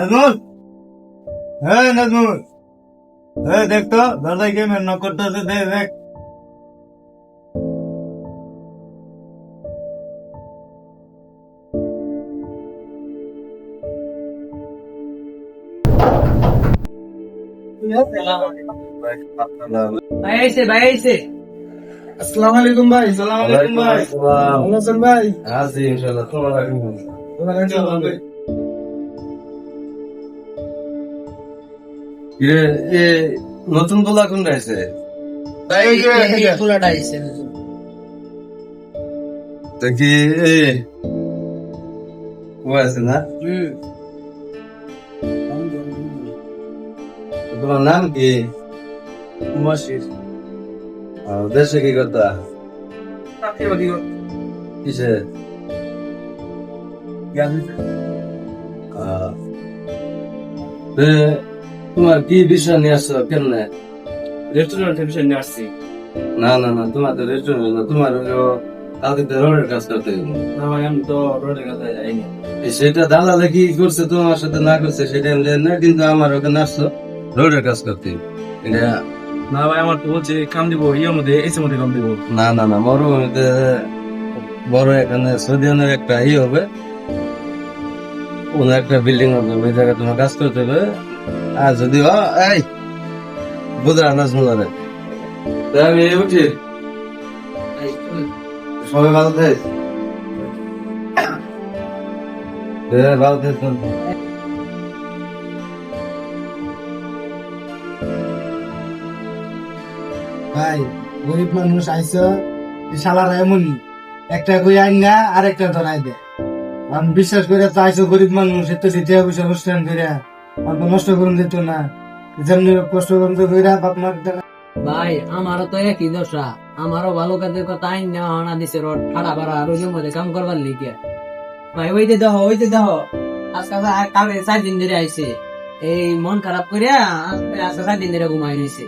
নাজমুল? হ্যাঁ নাজমুল। হ্যাঁ দেখ তো দাদাই কে মেন করতেছে দেখ দেখ। ভাই আইছে ভাই আইছে। আসসালামু আলাইকুম ভাই আসসালামু আলাইকুম ভাই। ভালো আছেন ভাই? আছি ইনশাআল্লাহ তোমার ইয়ে এ নতুন দোলা কোন ফুলাটা আইছে দেখি এ ও আছে না? তোমার নাম কি? আর দেশে কি করতা কিসে? এ, তোমার কি বিষয় নিয়ে আসছো? কেমনে রেস্টুরেন্টের বিষয় নিয়ে আসছি। না না না তোমার তো রেস্টুরেন্ট না তোমার হলো কালকে রোডের কাজ করতে হবে। না ভাই আমি তো রোডের কাছে যাইনি। সেটা দালালে কি করছে তোমার সাথে না করছে সেটা আমি জানি না কিন্তু আমার ওখানে আসছো রোডের কাজ করতে এটা না ভাই আমার তো বলছে কাম দিব ইয়ের মধ্যে এসির মধ্যে কাম দিব। না না না মরুভূমিতে বড় এখানে সৌদিয়ানের একটা ই হবে। কোনো একটা বিল্ডিং হবে ওই জায়গায় তোমার কাজ করতে হবে। আর যদি ও, এই বুধরা নাচ মুলারে আমি উঠি। সবাই ভালো থাক। হ্যাঁ ভালো থাক ভাই গরিব মানুষ আইসো শালার এমনই। একটা কই আইন না আর একটা ধরাই দে। আমি বিশ্বাস করে তো আইসো গরিব মানুষ এত দিতে হবে অনুষ্ঠান করে। অল্প নষ্ট করুন দিত না। যেমনি কষ্ট করুন তো কইরা বাপ মার ভাই, আমারও তো একই দশা। আমারও ভালো কাজের কথা আইন নেওয়া হানা দিছে, রড বাড়া আর ওই মধ্যে কাম করবার লিগে। ভাই ওইতে দেহ ওইতে দেহ আজকে কাল চার দিন ধরে আইছে। এই মন খারাপ করিয়া আজকে চার দিন ধরে ঘুমাই রয়েছে